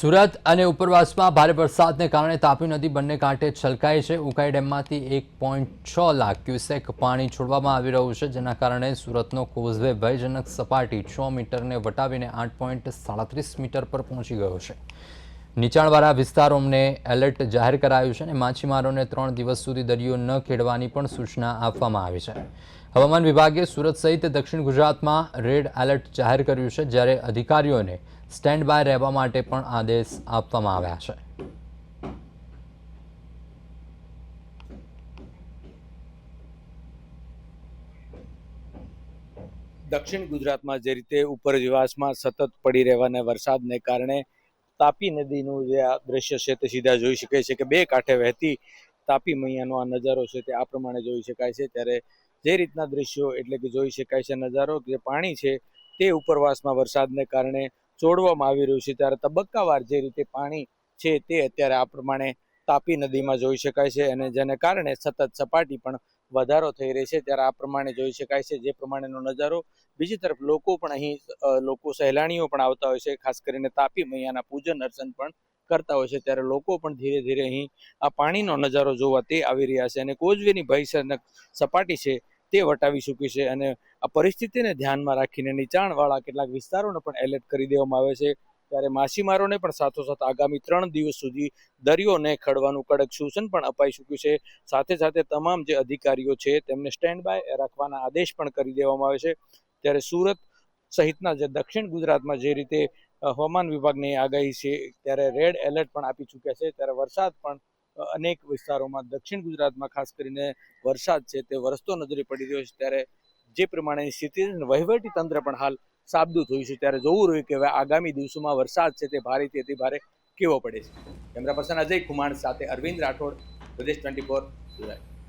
સુરત અને ઉપરવાસમાં ભારે વરસાદને કારણે તાપી નદી બંને કાંઠે છલકાઈ છે. ઉકાઈ ડેમમાંથી એક પોઈન્ટ છ લાખ ક્યુસેક પાણી છોડવામાં આવી રહ્યું છે, જેના કારણે સુરતનો કોઝવે ભયજનક સપાટી છ મીટરને વટાવીને આઠ પોઈન્ટ સાડત્રીસ મીટર પર પહોંચી ગયો છે. નીચાણવાળા વિસ્તારોને એલર્ટ જાહેર કરાયું છે અને માછીમારોને ત્રણ દિવસ સુધી દરિયો ન ખેડવાની પણ સૂચના આપવામાં આવી છે. હવામાન વિભાગે સુરત સહિત દક્ષિણ ગુજરાતમાં રેડ એલર્ટ જાહેર કર્યું છે, જ્યારે અધિકારીઓને સ્ટેન્ડ બાય રહેવા માટે પણ આદેશ આપવામાં આવ્યા છે. દક્ષિણ ગુજરાતમાં જે રીતે ઉપરવાસમાં સતત પડી રહેવાના વરસાદને કારણે તાપી નદીનું જે આ દ્રશ્ય છે તે સીધા જોઈ શકાય છે કે બે કાંઠે વહેતી તાપી મૈયાનો આ નજારો છે તે આ પ્રમાણે જોઈ શકાય છે. ત્યારે જે રીતના દ્રશ્યો એટલે કે જોઈ શકાય છે નજારો જે પાણી છે તે ઉપરવાસમાં વરસાદને કારણે ચોડવામાં આવી રહ્યું છે. ત્યારે તબક્કાવાર જે રીતે પાણી છે તે અત્યારે આ પ્રમાણે તાપી નદીમાં જોઈ શકાય છે અને જેને કારણે સતત સપાટી પણ વધારો થઈ રહ્યો છે, ત્યારે આ પ્રમાણે જોઈ શકાય છે, જે પ્રમાણેનો નજારો. બીજી તરફ લોકો પણ અહીં લોકો સહેલાણીઓ પણ આવતા હોય છે, ખાસ કરીને તાપી મૈયાના પૂજન અર્ચન પણ કરતા હોય છે, ત્યારે લોકો પણ ધીરે ધીરે અહીં આ પાણીનો નજારો જોવા તે આવી રહ્યા છે. અને કોઝવેની ભયસનક સપાટી છે, તે વટાવી ચૂકી છે. અને આ પરિસ્થિતિને ધ્યાનમાં રાખીને નીચાણવાળા કેટલાક વિસ્તારોને પણ એલર્ટ કરી દેવામાં આવે છે. ત્યારે માછીમારોને પણ સાથોસાથ આગામી ત્રણ દિવસ સુધી દરિયો ન ખડવાનું કડક સૂચન પણ અપાઈ ચૂક્યું છે. સાથે સાથે તમામ જે અધિકારીઓ છે તેમને સ્ટેન્ડ બાય રાખવાના આદેશ પણ કરી દેવામાં આવે છે. ત્યારે સુરત સહિતના જે દક્ષિણ ગુજરાતમાં જે રીતે હવામાન વિભાગની આગાહી છે ત્યારે રેડ એલર્ટ પણ આપી ચૂક્યા છે. ત્યારે વરસાદ પણ અનેક વિસ્તારોમાં દક્ષિણ ગુજરાતમાં ખાસ કરીને વરસાદ છે તે વરસતો નજરે પડી રહ્યો છે. ત્યારે જે પ્રમાણેની સ્થિતિ વહીવટી તંત્ર પણ હાલ સાબદું થયું છે. ત્યારે જોવું રહ્યું કે આગામી દિવસોમાં વરસાદ છે તે ભારે તેથી ભારે કેવો પડે છે. કેમેરા પર્સન અજય કુમાર સાથે અરવિંદ રાઠોડ, પ્રદેશ ટ્વેન્ટી ફોર